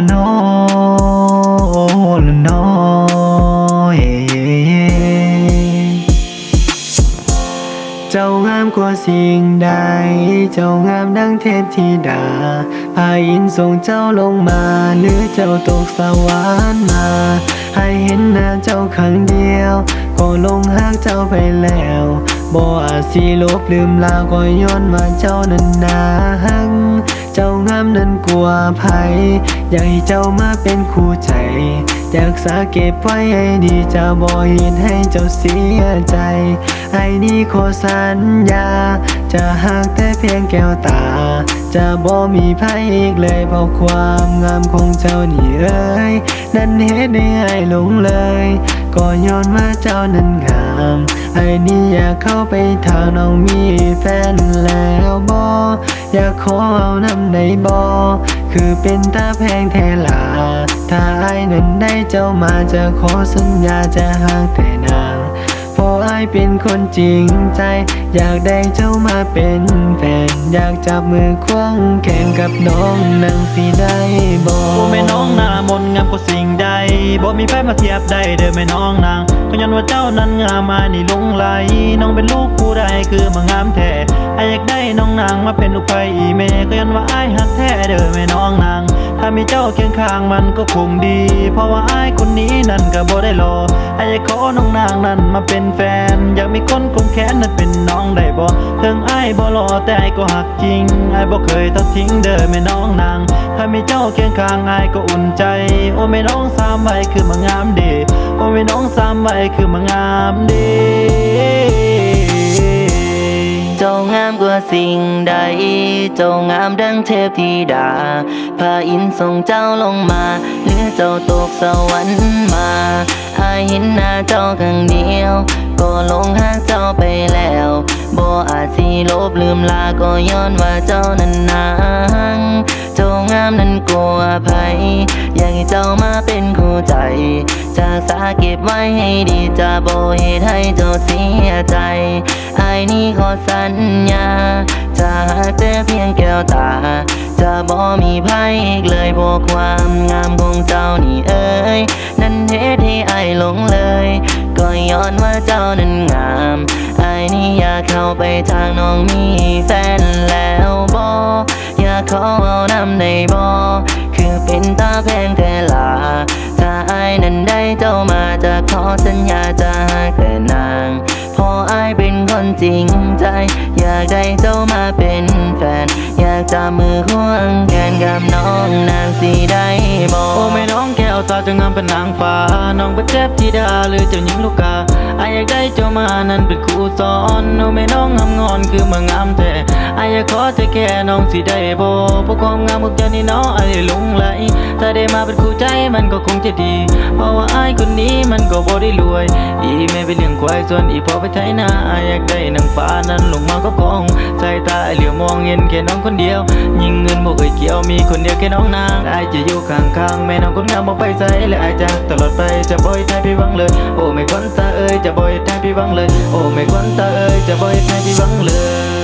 ละน้อละน้อเจ้างามกว่าสิ่งใด เจ้างามดังเทพธิดาพายินส่งเจ้าลงมา หรือเจ้าตกสวรรค์มา ให้เห็นหน้าเจ้าครั้งเดียว ก็ลงหากเจ้าไปแล้วบ่อาจสิลบลืมลาก็ย้อนมาเจ้านั้นนาหัง เจ้างามนั้นกลัวภัยอยากให้เจ้ามาเป็นคู่ใจ อยากสาเก็บไว้ให้ดีจะบ่เห็นให้เจ้าเสียใจ ไอ้นี่ขอสัญญา จะหักแต่เพียงแก้วตา จะบ่มีภัยอีกเลยเพราะความงามของเจ้านี่เอ้ยนั่นเหตุให้ไอ้หลงเลย ก็ย้อนว่าเจ้านั้นงาม ไอ้นี่อยากเข้าไปทางน้องมีแฟนแล้วบ อยากขอเอาน้ำในบอคือเป็นตาแพงแทลา ถ้าไอ้นั้นได้เจ้ามาจะขอสัญญาจะห่างแต่นางเพราะไอายเป็นคนจริงใจ อยากได้เจ้ามาเป็นแฟน อยากจับมือควงแข่งกับน้องนั่งสิได้บอโอ้แม่น้องหน้ามนงามกว่าสิ่งใดบ่มีไฟมาเทียบได้เด้อแม่น้องนางก็ย้อนว่าเจ้านั้นงามมานี่ลงไหลน้องเป็นลูกผู้ใดคือมางามแท้ อายอยากได้น้องนางมาเป็นลูกไฟอีแม่ก็ย้อนว่าอ้ายหักแท้เด้อแม่น้องนาง ถ้ามีเจ้าเคียงข้างมันก็คงดี เพราะว่าอ้ายคนนี้นั่นก็บ่ได้รอไอ้ายอยากขอน้องนางนั้นมาเป็นแฟน อยากมีคนคงแค้นนั้นเป็นน้องได้บ่ถึงอ้ายบ่รอแต่อ้ายก็หักจริงอ้ายบ่เคยทอดทิ้งเด้อแม่น้องนาง ถ้ามีเจ้าเคียงข้างอ้ายก็อุ่นใจ โอ้แม่น้องสามใบคือมางามเดโอ้แม่น้องสามใบคือมางามเด สิ่งใด เจ้างามดังเทพธิดาพาอินทร์ส่งเจ้าลงมา หรือเจ้าตกสวรรค์มาอายเห็นหน้าเจ้าครั้งเดียว ก็ลงหาเจ้าไปแล้วบ่อาจสิลบลืมลาก็ย้อนว่าเจ้านั้นนางเจ้างามนั้นกลัวภัยอยากให้เจ้ามาเป็นคู่ใจ จากสาเก็บไว้ให้ดีจะบ่เหตุให้เจ้าเสีย สัญญา จะหากแต่เพียงแก้วตา จะบ่มีภัยอีกเลยเพราะความงามของเจ้านี่เอ้ย นั่นเหตุให้ไอหลงเลย ก็ย้อนว่าเจ้านั้นงามไอนี่อยากเข้าไปทางน้องมีแฟนแล้วบ่อยากขอเอาน้ำในบ่ จริงใจ อยากได้เจ้ามาเป็นแฟน อยากจับมือควงแขนกับน้องนางสีได้บอโอ้แม่น้องแก้วตาจะงามเป็นนางฟ้า น้องเป็นเทพธิดาหรือเจ้าหญิงลูกกาอายอยากได้เจ้ามานั้นเป็นครูสอนโอ้แม่น้องงามงอนคือมางามแท้อายอยากขอแต่แค่น้องสิได้บ่เพราะความงามของเจ้านี่น้องอายหลงไหลถ้าได้มาเป็นคู่ใจมันก็คงจะดี เพราะว่าอายคนนี้มันก็บ่ได้รวย อีแม่ไปเลี้ยง ควายส่วนอีพอไปไถนาอายอยากได้นางฟ้านั้นลงมาก็กองสายตาเหลียวมองเห็นแค่น้องคนเดียว ยิงเงินบ่เคยเกี่ยวมีคนเดียวแค่น้องนางไอจะอยู่ข้างๆแม่น้องคนงามบ่ไปใส่และไอายจะตลอดไปจะบ่ให้ทายพี่วังเลย โอ้ไม่ควันตาเอ้ยจะบ่ให้ทายพี่วังเลย โอ้ไม่ควันตาเอ้ยจะบ่ให้ทายพี่วังเลย